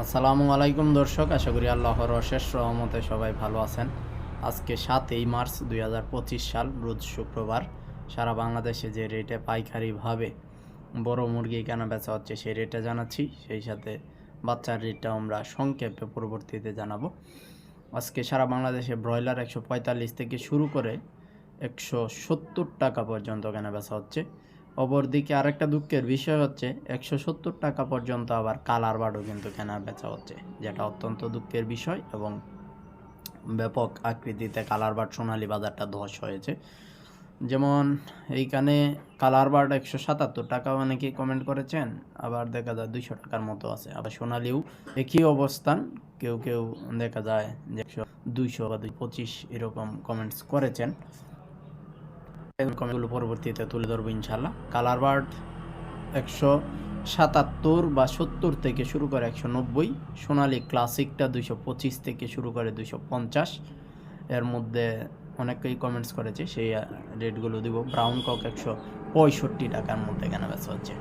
আসসালামু আলাইকুম দর্শক, আশা করি আল্লাহর অশেষ রহমতে সবাই ভালো আছেন। আজকে সাতই মার্চ দুই হাজার পঁচিশ সাল, রোজ শুক্রবার। সারা বাংলাদেশে যে রেটে পাইকারিভাবে বড় মুরগি কেনা বেচা হচ্ছে সেই রেটে জানাচ্ছি। সেই সাথে বাচ্চার রেটটা আমরা সংক্ষেপে পরবর্তীতে জানাব। আজকে সারা বাংলাদেশে ব্রয়লার একশো পঁয়তাল্লিশ থেকে শুরু করে একশো সত্তর টাকা পর্যন্ত কেনা বেচা হচ্ছে। অপরদিকে আরেকটা দুঃখের বিষয় হচ্ছে, একশো সত্তর টাকা পর্যন্ত আবার কালার বার্ডও কিন্তু কেনা বেচা হচ্ছে, যেটা অত্যন্ত দুঃখের বিষয় এবং ব্যাপক আকৃতিতে কালার বার্ড সোনালী বাজারটা ধস হয়েছে। যেমন এইখানে কালার বার্ড একশো সাতাত্তর টাকা অনেকে কমেন্ট করেছেন, আবার দেখা যায় দুইশো টাকার মতো আছে। আবার সোনালিও একই অবস্থান, কেউ কেউ দেখা যায় যে একশো দুইশো বা দুই পঁচিশ এরকম কমেন্টস করেছেন। কমেন্টগুলো পরবর্তীতে তুলে ধরবো ইনশাল্লাহ কালার বার্ড একশো সাতাত্তর বা সত্তর থেকে শুরু করে একশো নব্বই, সোনালি ক্লাসিকটা দুইশো পঁচিশ থেকে শুরু করে দুইশো পঞ্চাশ। এর মধ্যে অনেকেই কমেন্টস করেছে, সেই রেটগুলো দিব। ব্রাউন কক একশো পঁয়ষট্টি টাকার মধ্যে কেনা বেচা হচ্ছে।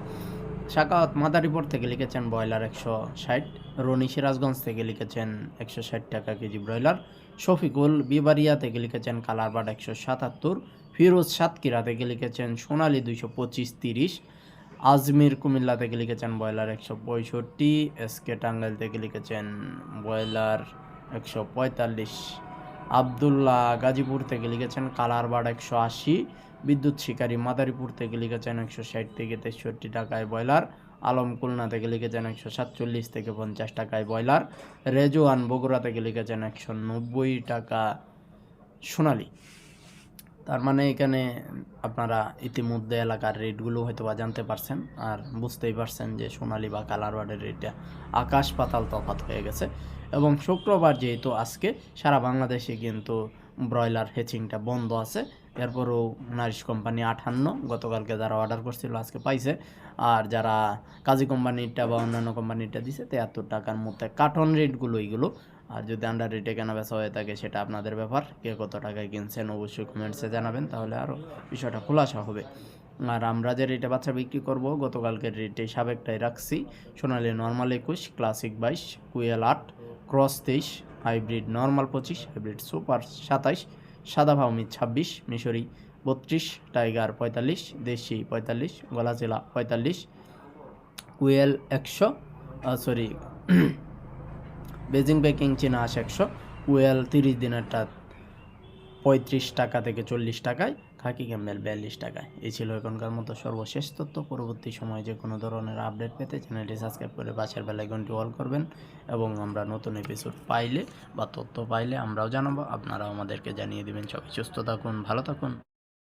শাকাওয়াত মাদারীপুর থেকে লিখেছেন ব্রয়লার একশো ষাট, রনি সিরাজগঞ্জ থেকে লিখেছেন একশো ষাট টাকা কেজি ব্রয়লার, শফিকুল বিবারিয়া থেকে লিখেছেন কালারবাট একশো সাতাত্তর ফিরোজ সাতকিরা থেকে লিখেছেন, সোনালি দুইশো পঁচিশ তিরিশ, আজমির কুমিল্লা থেকে লিখেছেন, ব্রয়লার একশো পঁয়ষট্টি এসকে টাঙ্গাইল থেকে লিখেছেন, ব্রয়লার একশো পঁয়তাল্লিশ, আবদুল্লাহ গাজীপুর থেকে লিখেছেন কালারবাট একশো আশি, বিদ্যুৎ শিকারী মাদারীপুর থেকে লিখেছেন, একশো ষাট থেকে তেষট্টি টাকায় ব্রয়লার, আলম খুলনা থেকে লিখেছেন, একশো সাতচল্লিশ থেকে পঞ্চাশ টাকায় ব্রয়লার, রেজওয়ান বগুড়া থেকে লিখেছেন, একশো নব্বই টাকা সোনালি। তার মানে এখানে আপনারা ইতিমধ্যে এলাকার রেটগুলো হয়তো বা জানতে পারছেন আর বুঝতেই পারছেন যে সোনালি বা কালারবার্ডের রেটটা আকাশ পাতাল তফাত হয়ে গেছে। এবং শুক্রবার যেহেতু আজকে, সারা বাংলাদেশে কিন্তু ব্রয়লার হেচিংটা বন্ধ আছে। এরপরও নারিশ কোম্পানি আঠান্ন গতকালকে যারা অর্ডার করছিল আজকে পাইছে। আর যারা কাজী কোম্পানিরটা বা অন্যান্য কোম্পানিটা দিছে তেহাত্তর টাকার মধ্যে কার্টন রেটগুলো এইগুলো আর যদি আন্ডার রেটে কেনা বেচা হয়ে থাকে সেটা আপনাদের ব্যাপার, কে কত টাকায় কিনছেন অবশ্যই কমেন্টসে জানাবেন, তাহলে আরও বিষয়টা খোলাসা হবে। আর আমরা যে রেটে বাচ্চা বিক্রি করব, গতকালকের রেটে সাবেকটাই রাখছি। সোনালি নর্মাল একুশ ক্লাসিক বাইশ, কুয়েল আট ক্রস তেইশ হাইব্রিড নর্মাল পঁচিশ হাইব্রিড সুপার সাতাইশ, সাদা ভাউমি ছাব্বিশ, মিশরি বত্রিশ টাইগার পঁয়তাল্লিশ, দেশি পঁয়তাল্লিশ, গলাচিলা পঁয়তাল্লিশ, কুয়েল একশো সরি বেজিং বেকিং চীনা একশো কুয়েল তিরিশ দিনেরটা পঁয়ত্রিশ টাকা থেকে চল্লিশ টাকায়, খাকি ক্যাম্বেল বিয়াল্লিশ টাকায়। এই ছিল এখনকার মতো সর্বশেষ তথ্য। পরবর্তী সময়ে যে কোনো ধরনের আপডেট পেতে চ্যানেলটি সাবস্ক্রাইব করে পাশের বেলাইকনটি অল করবেন এবং আমরা নতুন এপিসোড পাইলে বা তথ্য পাইলে আমরাও জানাব। আপনারাও আমাদেরকে জানিয়ে দেবেন। সবাই সুস্থ থাকুন, ভালো থাকুন।